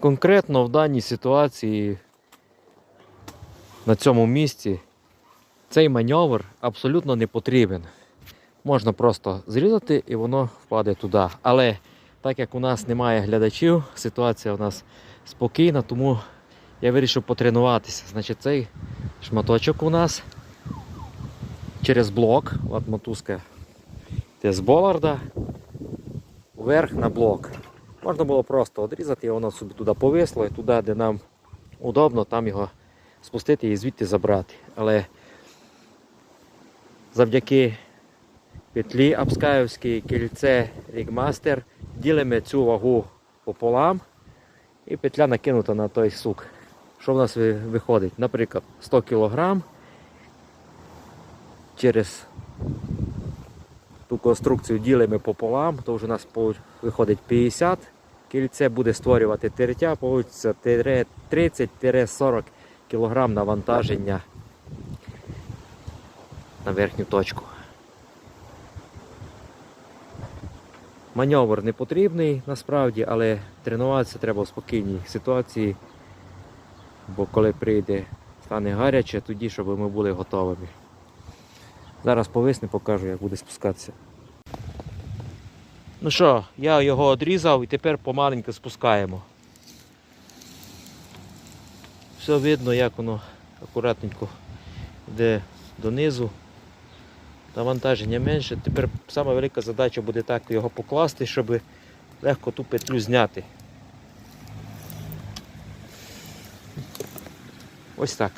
Конкретно в даній ситуації на цьому місці цей маневр абсолютно не потрібен. Можна просто зрізати і воно впаде туди. Але так як у нас немає глядачів, ситуація у нас спокійна, тому я вирішив потренуватися. Значить, цей шматочок у нас через блок, от мотузка з боларда, вверх на блок. Можна було просто відрізати, і воно собі туди повисло, і туди, де нам удобно, там його спустити і звідти забрати. Але завдяки петлі Апскаївській кільце Рігмастер ділимо цю вагу пополам і петля накинута на той сук. Що в нас виходить? Наприклад, 100 кг через ту конструкцію ділимо пополам, то вже у нас виходить 50. Кільце буде створювати тертя, получиться 30-40 кг навантаження на верхню точку. Маневр не потрібний насправді, але тренуватися треба в спокійній ситуації, бо коли прийде, стане гаряче, тоді, щоб ми були готовими. Зараз повисне, покажу, як буде спускатися. Ну що, я його відрізав і тепер помаленьку спускаємо. Все видно, як воно акуратненько йде донизу. Навантаження менше. Тепер сама велика задача буде так його покласти, щоб легко ту петлю зняти. Ось так.